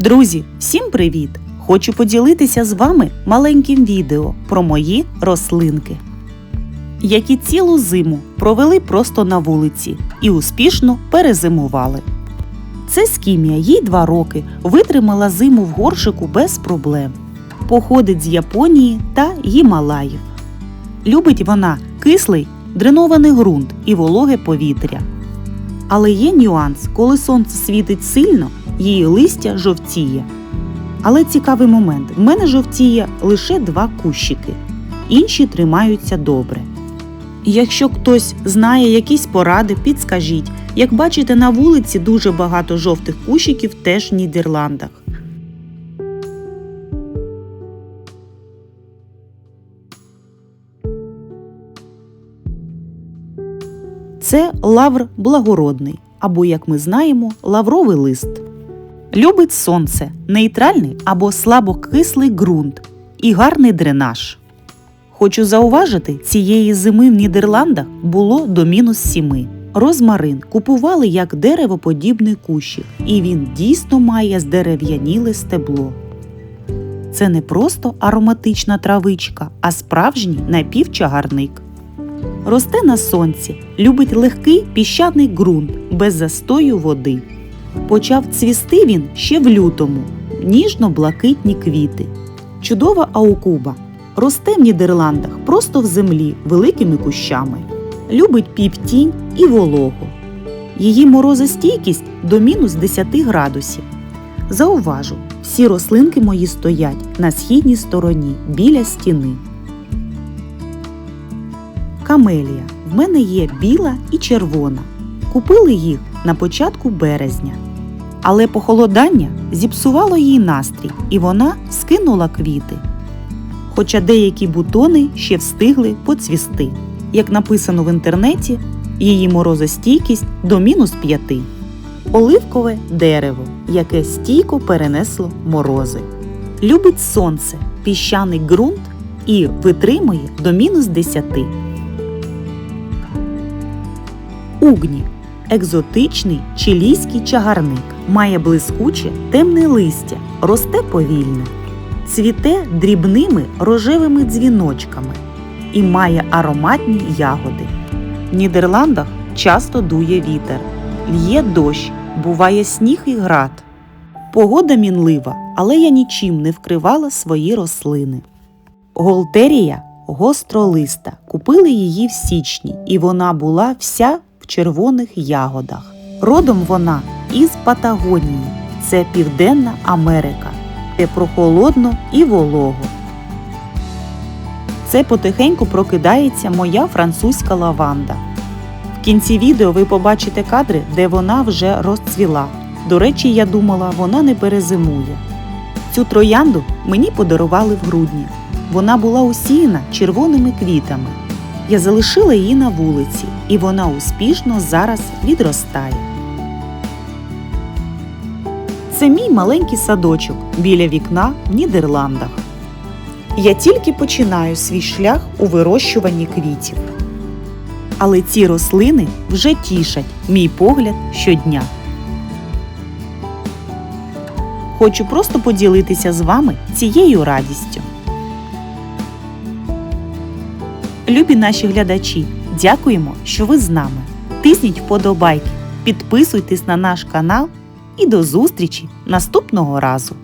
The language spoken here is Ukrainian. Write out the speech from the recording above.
Друзі, всім привіт! Хочу поділитися з вами маленьким відео про мої рослинки, які цілу зиму провели просто на вулиці і успішно перезимували. Це скімія, їй два роки, витримала зиму в горшику без проблем. Походить з Японії та Гімалаїв. Любить вона кислий дренований ґрунт і вологе повітря. Але є нюанс, коли сонце світить сильно, її листя жовтіє. Але цікавий момент: в мене жовтіє лише два кущики, інші тримаються добре. Якщо хтось знає якісь поради, підскажіть. Як бачите, на вулиці дуже багато жовтих кущиків теж в Нідерландах. Це лавр благородний, або, як ми знаємо, лавровий лист. Любить сонце, нейтральний або слабокислий ґрунт і гарний дренаж. Хочу зауважити, цієї зими в Нідерландах було до мінус 7. Розмарин купували як деревоподібний кущик, і він дійсно має здерев'яніле стебло. Це не просто ароматична травичка, а справжній напівчагарник. Росте на сонці, любить легкий піщаний ґрунт без застою води. Почав цвісти він ще в лютому, ніжно-блакитні квіти. Чудова аукуба. Росте в Нідерландах просто в землі великими кущами. Любить півтінь і вологу. Її морозостійкість до мінус 10 градусів. Зауважу, всі рослинки мої стоять на східній стороні біля стіни. Камелія. В мене є біла і червона. Купили їх на початку березня. Але похолодання зіпсувало їй настрій, і вона скинула квіти. Хоча деякі бутони ще встигли поцвісти. Як написано в інтернеті, її морозостійкість до мінус 5. Оливкове дерево, яке стійко перенесло морози. Любить сонце, піщаний ґрунт і витримує до мінус 10. Угні екзотичний чилійський чагарник. Має блискуче темне листя, росте повільно, цвіте дрібними рожевими дзвіночками і має ароматні ягоди. В Нідерландах часто дує вітер, л'є дощ, буває сніг і град. Погода мінлива, але я нічим не вкривала свої рослини. Голтерія гостролиста. Купили її в січні, і вона була вся червоних ягодах. Родом вона із Патагонії. Це Південна Америка, де прохолодно і волого. Це потихеньку прокидається моя французька лаванда. В кінці відео ви побачите кадри, де вона вже розцвіла. До речі, я думала, вона не перезимує. Цю троянду мені подарували в грудні. Вона була усіяна червоними квітами. Я залишила її на вулиці, і вона успішно зараз відростає. Це мій маленький садочок біля вікна в Нідерландах. Я тільки починаю свій шлях у вирощуванні квітів. Але ці рослини вже тішать мій погляд щодня. Хочу просто поділитися з вами цією радістю. Любі наші глядачі, дякуємо, що ви з нами. Тисніть вподобайки, підписуйтесь на наш канал і до зустрічі наступного разу!